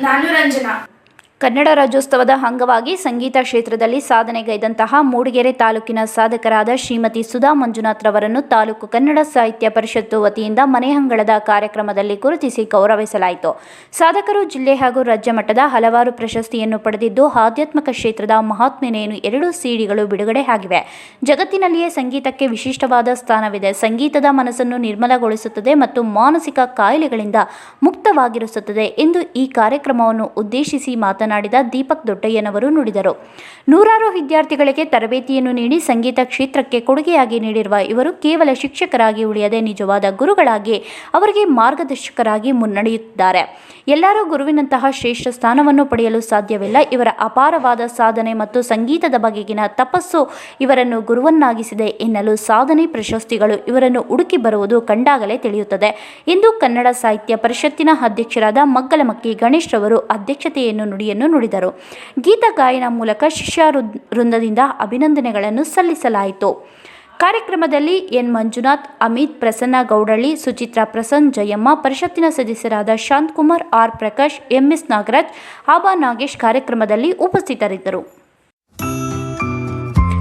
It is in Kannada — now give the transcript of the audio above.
ನಾನು ರಂಜನಾ ಕನ್ನಡ ರಾಜ್ಯೋತ್ಸವದ ಅಂಗವಾಗಿ ಸಂಗೀತ ಕ್ಷೇತ್ರದಲ್ಲಿ ಸಾಧನೆಗೈದಂತಹ ಮೂಡಿಗೆರೆ ತಾಲೂಕಿನ ಸಾಧಕರಾದ ಶ್ರೀಮತಿ ಸುಧಾ ಮಂಜುನಾಥ್ ರವರನ್ನು ತಾಲೂಕು ಕನ್ನಡ ಸಾಹಿತ್ಯ ಪರಿಷತ್ತು ವತಿಯಿಂದ ಮನೆಹಂಗಳದ ಕಾರ್ಯಕ್ರಮದಲ್ಲಿ ಗುರುತಿಸಿ ಗೌರವಿಸಲಾಯಿತು. ಸಾಧಕರು ಜಿಲ್ಲೆ ಹಾಗೂ ರಾಜ್ಯ ಮಟ್ಟದ ಹಲವಾರು ಪ್ರಶಸ್ತಿಯನ್ನು ಪಡೆದಿದ್ದು, ಆಧ್ಯಾತ್ಮಿಕ ಕ್ಷೇತ್ರದ ಮಹಾತ್ಮೆನೇನು ಎರಡು ಸಿಡಿಗಳು ಬಿಡುಗಡೆ ಆಗಿವೆ. ಜಗತ್ತಿನಲ್ಲಿಯೇ ಸಂಗೀತಕ್ಕೆ ವಿಶಿಷ್ಟವಾದ ಸ್ಥಾನವಿದೆ. ಸಂಗೀತದ ಮನಸ್ಸನ್ನು ನಿರ್ಮಲಗೊಳಿಸುತ್ತದೆ ಮತ್ತು ಮಾನಸಿಕ ಕಾಯಿಲೆಗಳಿಂದ ಮುಕ್ತವಾಗಿರಿಸುತ್ತದೆ ಎಂದು ಈ ಕಾರ್ಯಕ್ರಮವನ್ನು ಉದ್ದೇಶಿಸಿ ಮಾತನಾಡಿದ ದೀಪಕ್ ದೊಡ್ಡಯ್ಯನವರು ನುಡಿದರು. ನೂರಾರು ವಿದ್ಯಾರ್ಥಿಗಳಿಗೆ ತರಬೇತಿಯನ್ನು ನೀಡಿ ಸಂಗೀತ ಕ್ಷೇತ್ರಕ್ಕೆ ಕೊಡುಗೆಯಾಗಿ ನೀಡಿರುವ ಇವರು ಕೇವಲ ಶಿಕ್ಷಕರಾಗಿ ಉಳಿಯದೆ ನಿಜವಾದ ಗುರುಗಳಾಗಿ, ಅವರಿಗೆ ಮಾರ್ಗದರ್ಶಕರಾಗಿ ಮುನ್ನಡೆಯುತ್ತಿದ್ದಾರೆ. ಎಲ್ಲರೂ ಗುರುವಿನಂತಹ ಶ್ರೇಷ್ಠ ಸ್ಥಾನವನ್ನು ಪಡೆಯಲು ಸಾಧ್ಯವಿಲ್ಲ. ಇವರ ಅಪಾರವಾದ ಸಾಧನೆ ಮತ್ತು ಸಂಗೀತದ ಬಗೆಗಿನ ತಪಸ್ಸು ಇವರನ್ನು ಗುರುವನ್ನಾಗಿಸಿದೆ ಎನ್ನಲು ಸಾಧನೆ ಪ್ರಶಸ್ತಿಗಳು ಇವರನ್ನು ಹುಡುಕಿ ಬರುವುದು ಕಂಡಾಗಲೇ ತಿಳಿಯುತ್ತದೆ. ಎಂದು ಕನ್ನಡ ಸಾಹಿತ್ಯ ಪರಿಷತ್ತಿನ ಅಧ್ಯಕ್ಷರಾದ ಮಗ್ಗಲಮಕ್ಕಿ ಗಣೇಶ್ ರವರು ಅಧ್ಯಕ್ಷತೆಯನ್ನು ನುಡಿಯನ್ನು ನುಡಿದರು. ಗೀತ ಗಾಯನ ಮೂಲಕ ಶಿಷ್ಯ ವೃಂದ್- ವೃಂದದಿಂದ ಅಭಿನಂದನೆಗಳನ್ನು ಸಲ್ಲಿಸಲಾಯಿತು. ಕಾರ್ಯಕ್ರಮದಲ್ಲಿ ಎನ್. ಮಂಜುನಾಥ್, ಅಮಿತ್ ಪ್ರಸನ್ನ ಗೌಡಳ್ಳಿ ಸುಚಿತ್ರಾ ಪ್ರಸನ್ನ ಜಯಮ್ಮ, ಪರಿಷತ್ತಿನ ಸದಸ್ಯರಾದ ಶಾಂತಕುಮಾರ್, ಆರ್. ಪ್ರಕಾಶ್ ಎಂಎಸ್ ನಾಗರಾಜ್, ಆಬಾ ನಾಗೇಶ್ ಕಾರ್ಯಕ್ರಮದಲ್ಲಿ ಉಪಸ್ಥಿತರಿದ್ದರು.